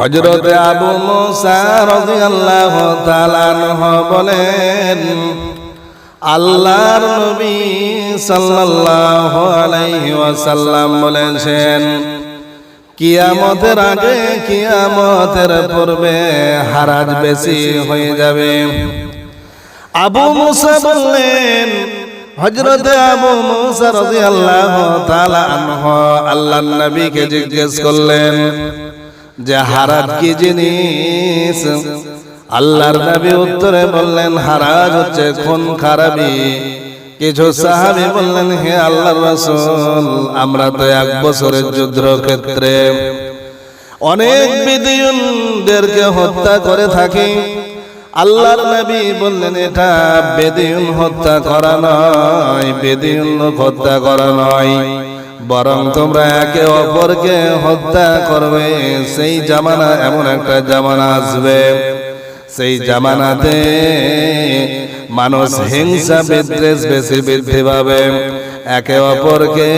হজরত আবু মুসা রাদিয়াল্লাহু তাআলা আনহু বলেন আল্লাহর নবী সাল্লাল্লাহু আলাইহি ওয়াসাল্লাম বলেছেন কিয়ামতের আগে কিয়ামতের পূর্বে হারাজ বেশি হয়ে যাবে। আবু মুসা বললেন হজরত আবু মুসা রাদিয়াল্লাহু তাআলা আনহু আল্লাহর নবীকে জিজ্ঞেস করলেন যে হারাজ কি জিনিস? আল্লাহর নবী উত্তরে বললেন, হারাজ হচ্ছে খুন খারাপি। কিছু সাহাবি বললেন, হে আল্লাহর রাসূল, আমরা তো এক বছরের যুদ্ধ ক্ষেত্রে অনেক বিদিয়নদেরকে হত্যা করে থাকি। আল্লাহর নবী বললেন, এটা বেদিয়ন হত্যা করা নয় বেদিয়ন হত্যা করা নয়। বরং তোমরা একে অপরকে হত্যা করবে। সেই জামানা এমন একটা জামানা আসবে। সেই জামানাতে মানুষ হিংসা বিদ্বেষ বেশি বৃদ্ধি পাবে। একে অপরকে,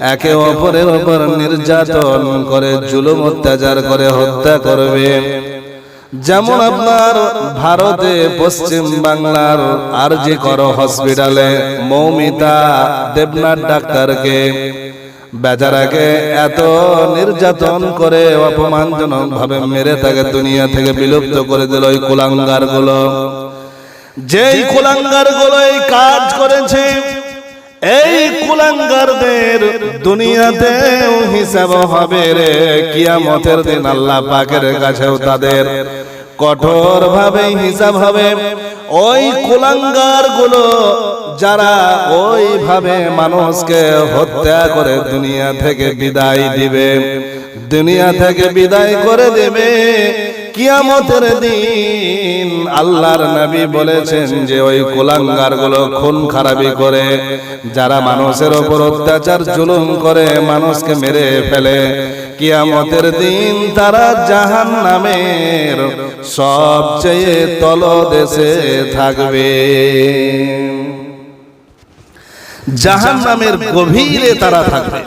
একে অপরের উপর নির্যাতন করে, জুলুম অত্যাচার করে, হত্যা করবে। যেমন আপনার ভারতে পশ্চিম বাংলার আর যে কর হসপিটালে মৌমিতা দেবনাথ ডাক্তারকে বেচারাকে এত নির্যাতন করে অপমানজনক ভাবে মেরে তাকে দুনিয়া থেকে বিলুপ্ত করে দিল ওই কুলাঙ্গারগুলো যেই কুলাঙ্গারগুলো এই কাজ করেছে এই কুলাঙ্গারদের দুনিয়াতে হিসাব হবে রে, কিয়ামতের দিন আল্লাহ পাকের কাছেও তাদের কঠোর ভাবে হিসাব হবে। ওই কুলাঙ্গারগুলো যারা ওইভাবে মানুষকে হত্যা করে দুনিয়া থেকে বিদায় দিবে, দুনিয়া থেকে বিদায় করে দেবে কিয়ামতের দিন আল্লাহর নবী বলেছেন যে ওই কুলাঙ্গারগুলো খুন খারাপি করে, যারা মানুষের ওপর অত্যাচার, জুলুম করে, মানুষকে মেরে ফেলে। কিয়ামতের দিন তারা জাহান নামের সবচেয়ে তলদেশে থাকবে। জাহান নামের গভীরে তারা থাকবে।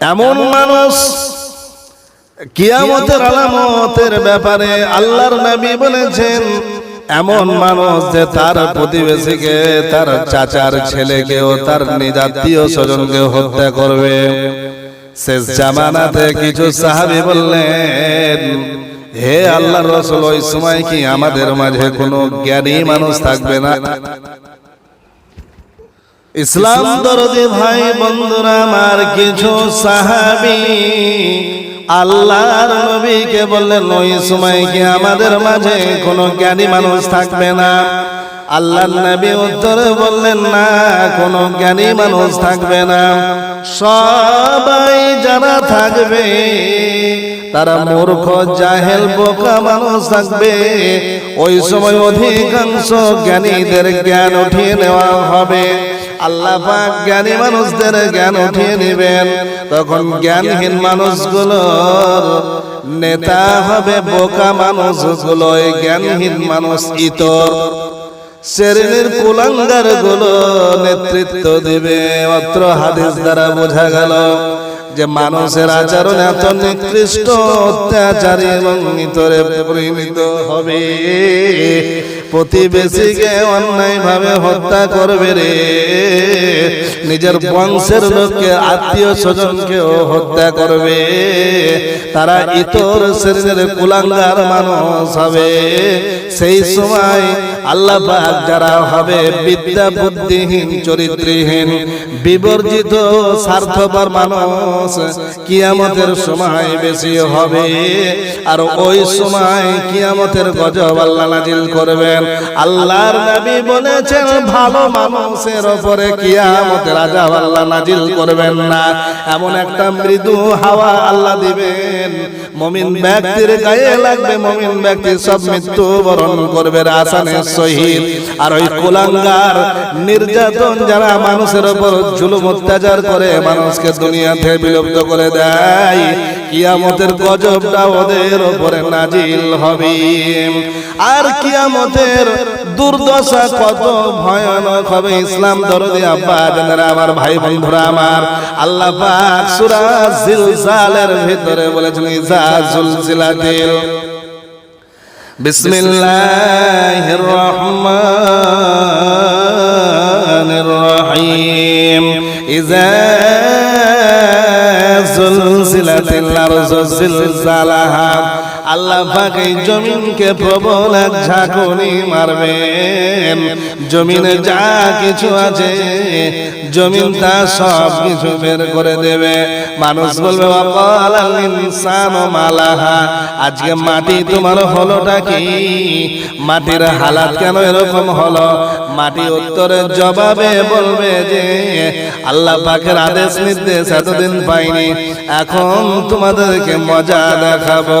এমন মানুষ কিয়ামতের আলামতের ব্যাপারে আল্লাহর নবী বলেছেন এমন মানুষ যে তার প্রতিবেশীকে তার চাচার ছেলেকেও তার নিজাতীয় স্বজনকে হত্যা করবে। শেষ জামানাতে কিছু সাহাবি বললেন হে আল্লাহর রসুল ওই সময় কি আমাদের মাঝে কোনো জ্ঞানী মানুষ থাকবে না? ইসলাম দরদি ভাই বন্ধুরা আমার কিছু সাহাবি আল্লাহর নবীকে বললেন ওই সময় কি আমাদের মাঝে কোনো জ্ঞানী মানুষ থাকবে না? আল্লাহর নবী উত্তরে বললেন না কোনো জ্ঞানী মানুষ থাকবে না। সবাই যারা থাকবে। তারা মূর্খ, জাহেল, বোকা মানুষ থাকবে। ওই সময় অধিকাংশ জ্ঞানীদের জ্ঞান উঠিয়ে নেওয়া হবে। আল্লাহ জ্ঞানী মানুষদের জ্ঞান উঠিয়ে নেবেন। তখন জ্ঞানহীন মানুষগুলো নেতা হবে, বোকা মানুষগুলো জ্ঞানহীন মানুষ ইতর। শ্রেণির কুলাঙ্গারগুলো নেতৃত্ব দেবে, অত্র হাদিস দ্বারা বোঝা গেল। যে মানুষের আচরণ এত নিকৃষ্ট, অত্যাচারী এবং ইতরে পরিণত হবে। প্রতিবেশীকে অন্যায় ভাবে হত্যা করবে রে। নিজের বংশের লোককে, আত্মীয় স্বজনকেও হত্যা করবে। তারা ইতর শরীরের কুলাঙ্গার মানুষ হবে। সেই সময় আল্লাহ যারা হবে, বিদ্যা বুদ্ধিহীন, চরিত্রহীন, বিবর্জিত, স্বার্থপর মানুষ কিয়ামতের সময় বেশি হবে। আর ওই সময় কিয়ামতের গজব আল্লাহ নাজিল করবেন। আল্লাহর নবী বলেছেন, ভালো মানুষের কিয়ামতের আজাব আল্লাহ নাজিল করবেন না। এমন একটা মৃদু হাওয়া আল্লাহ দিবেন। মমিন ব্যক্তির গায়ে লাগবে, মমিন ব্যক্তি সব মৃত্যু বরণ করবে আসানের আর ওই কুলাঙ্গার নির্যাতন যারা মানুষের উপর অত্যাচার করে, মানুষকে বিলুপ্ত করে দেয়। কিয়ামতের গজবটা ওদের উপরে নাজিল হবে। আর কিয়ামতের দুর্দশা কত ভয়ানক হবে, ইসলাম দরদি আব্বা জানেরা, আমার ভাই বন্ধুরা আমার। আল্লাহ পাক সূরা জিলজালের ভিতরে বলেছেন, ইজা জুলজিলাতিল বিসমিল্লাহির রহমানির জিলজালাহা আল্লাহ পাক জমিনকে প্রবল এক ঝাঁকুনি মারবেন। জমিনে যা কিছু আছে, জমিন তা সব কিছু বের করে দেবে। মানুষ বলবে আজকে মাটি তোমার হলোটা কি? মাটির হালাত কেন এরকম হলো? মাটি উত্তরের জবাবে বলবে যে, আল্লাহ পাকের আদেশ নির্দেশ এতদিন পাইনি। এখন তোমাদেরকে মজা দেখাবো।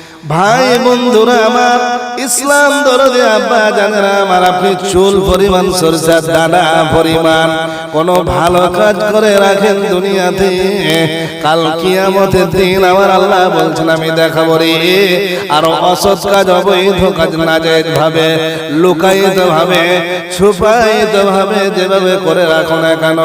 ভাই বন্ধুরা আমার, ইসলাম দরদে আব্বা জানেরা আমার, আপনি চুল পরিমাণ সরষার দানা পরিমাণ, কোন ভালো কাজ করে রাখেন দুনিয়াতে। কাল কিয়ামতের দিন আমার আল্লাহ বলছেন, আমি দেখাবো রে, আর অসৎ কাজ, অবৈধ কাজ না যায় ভাবে লুকায়িত ভাবে ছুপায়িত ভাবে যেভাবে করে রাখো না কেন,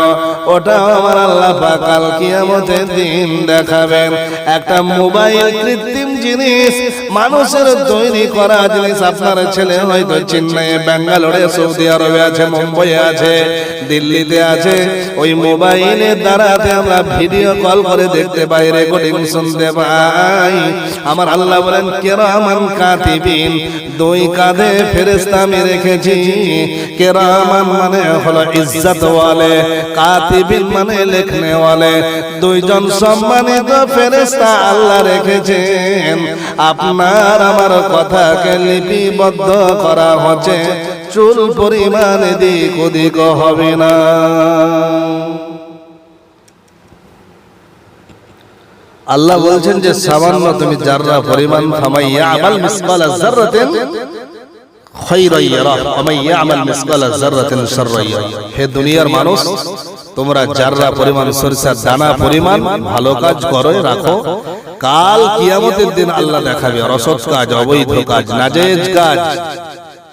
ওটাও আমার আল্লাহ কাল কিয়ামতের দিন দেখাবেন। একটা মোবাইল কৃত্রিম জিনিস মানুষের তৈরি করা জিনিস আপনার ছেলে হয়তো চেন্নাই, ব্যাঙ্গালোরে, সৌদি আরবে আছে মুম্বাই আছে, দিল্লিতে আছে। ওই মোবাইলের দ্বারাতে আমরা ভিডিও কল করে দেখতে পাই, রেকর্ডিং শুনতে পাই। আমার আল্লাহ বলেন, কেরামান কাতিবিন, দুই কাঁধে ফেরেস্তা আমি রেখেছি। কেরামান মানে হলো ইজ্জত ওয়ালে কাতিবিন মানে লেখনে ওয়ালে দুইজন সম্মানিত ফেরেস্তা আল্লাহ রেখেছেন। আপনার আমার কথাকে লিপিবদ্ধ করা হচ্ছে। চুল পরিমাণ দিক ওদিক হবে না। আল্লাহ বলছেন যে, সামান্য তুমি যাররা পরিমাণ ফামাইয়া আমাল মিসকাল যাররাতিন হে দুনিয়ার মানুষ, তোমরা যাররা পরিমাণ সরিষার দানা পরিমাণ ভালো কাজ করো, রাখো কাল কিয়ামতের দিন আল্লাহ দেখাবে রসদ কাজ অবৈধ কাজ নাজেজ কাজ।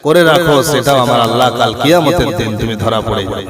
করে রাখো সেটাও আমার আল্লাহ কাল কিয়ামতের দিন তুমি ধরা পড়ে যাবে।